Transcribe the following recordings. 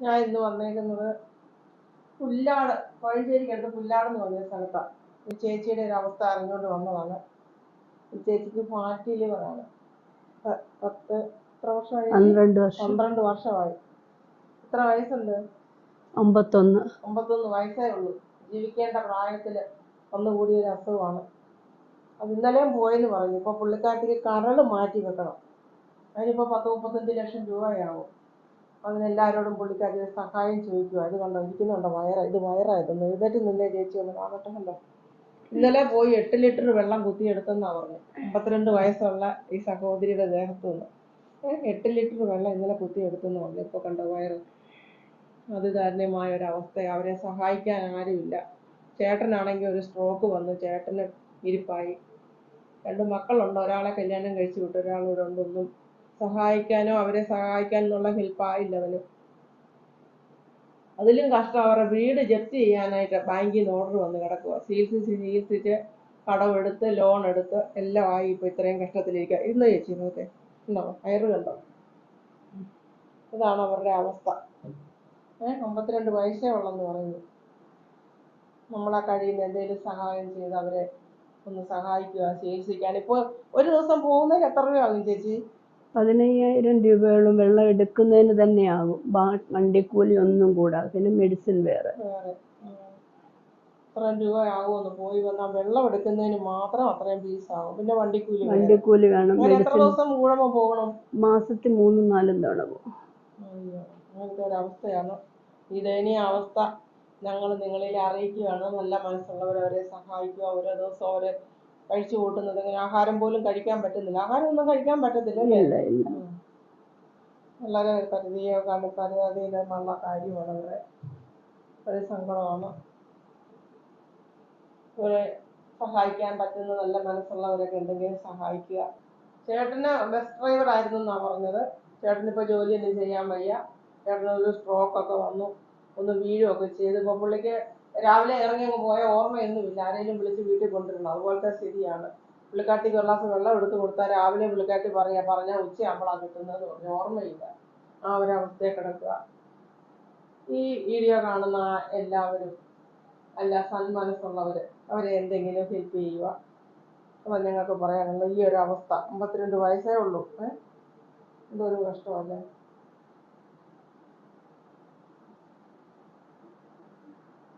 ഞാൻ ഇന്ന് വന്നേക്കുന്നത് പുല്ലാട് കോഴഞ്ചേരിക്കടുത്ത് പുല്ലാട് എന്ന് പറഞ്ഞ സ്ഥലത്താണ് ഈ ചേച്ചിയുടെ ഒരു അവസ്ഥ അറിഞ്ഞുകൊണ്ട് വന്നതാണ്. ഈ ചേച്ചിക്ക് ഫാറ്റി ലിവറാണ് പത്ത് എത്ര വർഷമായി? പന്ത്രണ്ട് വർഷം. പന്ത്രണ്ട് വർഷമായി. എത്ര വയസ്സുണ്ട്? അമ്പത്തൊന്ന്. അമ്പത്തൊന്ന് വയസ്സേ ഉള്ളൂ. ജീവിക്കേണ്ട പ്രായത്തിൽ വന്നുകൂടിയ ഒരു അസുഖമാണ്. അത് ഇന്നലെയും പോയെന്ന് പറഞ്ഞു. ഇപ്പോൾ പുള്ളിക്കാട്ടിക്ക് കരൾ മാറ്റി വെക്കണം. അതിനിപ്പോൾ പത്ത് മുപ്പത്തഞ്ച് ലക്ഷം രൂപയാവും. അതിനെല്ലാവരോടും പുള്ളിക്കാരി സഹായം ചോദിക്കുക ഇത് കണ്ടോ? ഇരിക്കുന്നുണ്ടോ വയറ ഇത് വയറായതൊന്ന് എഴുന്നേറ്റ് നിന്നേ ചേച്ചി ഒന്ന് കാണട്ടെ കണ്ടോ ഇന്നലെ പോയി എട്ട് ലിറ്റർ വെള്ളം കുത്തിയെടുത്തെന്നാ പറഞ്ഞു. അമ്പത്തിരണ്ട് വയസ്സുള്ള ഈ സഹോദരിയുടെ ദേഹത്തു നിന്ന് എട്ട് ലിറ്റർ വെള്ളം ഇന്നലെ കുത്തിയെടുത്തെന്ന് പറഞ്ഞു. ഇപ്പോൾ കണ്ടോ വയറ്? അത് ദാരുണ്യമായ ഒരവസ്ഥ അവരെ സഹായിക്കാൻ ആരുമില്ല ചേട്ടനാണെങ്കിൽ ഒരു സ്ട്രോക്ക് വന്നു. ചേട്ടന് ഇരിപ്പായി. രണ്ട് മക്കളുണ്ട്. ഒരാളെ കല്യാണം കഴിച്ചു വിട്ടു. ഒരാളിവിടെ ഉണ്ട് ഒന്നും സഹായിക്കാനോ അവരെ സഹായിക്കാനുള്ള ഹെൽപ്പായില്ലവന് അതിലും കഷ്ടം അവരുടെ വീട് ജപ്തി ചെയ്യാനായിട്ട് ബാങ്കിൽ നിന്ന് ഓർഡർ വന്ന് കിടക്കുക ചികിത്സിച്ച് ചികിത്സിച്ച് കടമെടുത്ത് ലോൺ എടുത്ത് എല്ലാം ആയി ഇപ്പോൾ ഇത്രയും കഷ്ടത്തിലിരിക്കുക ഇന്ന് ചേച്ചി നോക്കെ. ഉണ്ടോ അയറ് കണ്ടോ? ഇതാണ് അവരുടെ അവസ്ഥ. ഏഹ് അമ്പത്തിരണ്ട് വയസ്സേ ഉള്ളെന്ന് പറയുന്നു. നമ്മളെ കഴിയുന്ന എന്തെങ്കിലും സഹായം ചെയ്ത് അവരെ ഒന്ന് സഹായിക്കുക ചികിത്സിക്കാൻ. ഇപ്പോൾ ഒരു ദിവസം പോകുന്നതിന് എത്ര രൂപയാകും ചേച്ചി? പതിനയ്യായിരം രൂപയോളം വെള്ളം എടുക്കുന്നതിന് തന്നെയാകും വണ്ടിക്കൂലി ഒന്നും കൂടാതെ. പിന്നെ മെഡിസിൻ വേറെ. രൂപ പോയി വന്നാൽ വെള്ളം എടുക്കുന്നതിന് മാത്രം അത്രയും ഫീസ് ആകും പിന്നെ വണ്ടിക്കൂലി വേണം. എത്ര ദിവസം പോകണം? മാസത്തിൽ മൂന്നും നാലും തവണ പോകും. ഈ ദയനീയ അവസ്ഥ ഞങ്ങൾ നിങ്ങളിൽ അറിയിക്കുകയാണ്. നല്ല മനസ്സുള്ളവരെ അവരെ സഹായിക്കുക. ഓരോ ദിവസം അവരെ കഴിച്ചു കൂട്ടുന്നത് ഇങ്ങനെ ആഹാരം പോലും കഴിക്കാൻ പറ്റുന്നില്ല. ആഹാരം ഒന്നും കഴിക്കാൻ പറ്റത്തില്ല. വളരെ പരിധിയോ കണ്ട് പരിധിയിലുള്ള കാര്യമാണ് അവരെ. ഒരു സങ്കടമാണ്. ഇവരെ സഹായിക്കാൻ പറ്റുന്ന നല്ല മനസ്സുള്ളവരൊക്കെ എന്തെങ്കിലും സഹായിക്കുക. ചേട്ടന് ബസ് ഡ്രൈവർ ആയിരുന്നു എന്നാണ് പറഞ്ഞത്. ചേട്ടനിപ്പോൾ ജോലിയൊന്നും ചെയ്യാൻ വയ്യ. ചേട്ടന് ഒരു സ്ട്രോക്ക് ഒക്കെ വന്നു. ഒന്ന് വീഴുകയൊക്കെ ചെയ്തു. ഇപ്പോൾ പുള്ളിക്ക് രാവിലെ ഇറങ്ങി അങ്ങ് പോയ ഓർമ്മയൊന്നുമില്ല. ആരെങ്കിലും വിളിച്ച് വീട്ടിൽ കൊണ്ടുവരണം. അതുപോലത്തെ സ്ഥിതിയാണ്. പുള്ളിക്കാട്ടിക്ക് ഒരു ഗ്ലാസ് വെള്ളം എടുത്ത് കൊടുത്താൽ രാവിലെ പുള്ളിക്കാട്ടി പറയാ പറഞ്ഞാൽ ഉച്ചയാകുമ്പോഴാണ് കിട്ടുന്നത് പറഞ്ഞു ഓർമ്മയില്ല. ആ ഒരവസ്ഥയെ കിടക്കുക. ഈ വീഡിയോ കാണുന്ന എല്ലാവരും അല്ല സന്മനസ്സുള്ളവർ അവരെ എന്തെങ്കിലും ഹെൽപ്പ് ചെയ്യുക. അപ്പം ഞങ്ങൾക്ക് പറയാനുള്ള ഈ ഒരു അവസ്ഥ. അമ്പത്തിരണ്ട് വയസ്സേ ഉള്ളൂ. ഏ? ഇതൊരു കഷ്ടമല്ലേ?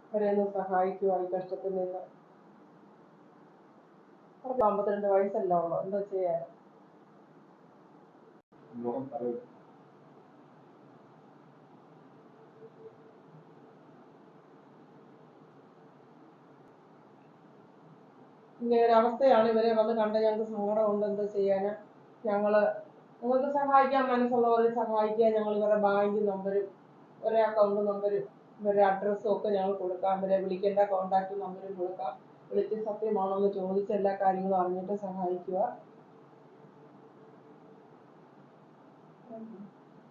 അവരെ ഒന്ന് സഹായിക്കുക ഈ കഷ്ടത്തിൽ നിന്ന് അവർക്ക് അമ്പത്തിരണ്ട് വയസ്സല്ല ഉള്ളു. എന്താ ചെയ്യാൻ ഇങ്ങനെ ഒരു അവസ്ഥയാണ് ഇവരെ വന്ന് കണ്ട ഞങ്ങൾക്ക് സങ്കടമുണ്ട്. എന്താ ചെയ്യാന്? ഞങ്ങൾ നിങ്ങൾക്ക് സഹായിക്കാൻ മനസ്സുള്ളവരെ സഹായിക്കാൻ ഞങ്ങൾ ഇവരുടെ ബാങ്ക് നമ്പരും ഒരേ അക്കൗണ്ട് നമ്പരും ഇവരുടെ അഡ്രസ്സും ഒക്കെ ഞങ്ങൾ കൊടുക്കാം. ഇവരെ വിളിക്കേണ്ട കോണ്ടാക്ട് നമ്പരും കൊടുക്കാം. വിളിച്ച് സത്യമാണോ എന്ന് ചോദിച്ച് എല്ലാ കാര്യങ്ങളും അറിഞ്ഞിട്ട് സഹായിക്കുക.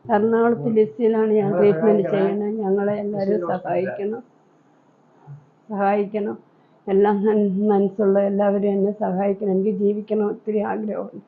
എറണാകുളത്ത് ലിസ്റ്റിലാണ് ഞാൻ ട്രീറ്റ്മെന്റ് ചെയ്യുന്നത്. ഞങ്ങളെ എല്ലാവരും സഹായിക്കണം. സഹായിക്കണം. എല്ലാം മനസ്സുള്ള എല്ലാവരും എന്നെ സഹായിക്കണം. എനിക്ക് ജീവിക്കണം. ഒത്തിരി ആഗ്രഹമുണ്ട്.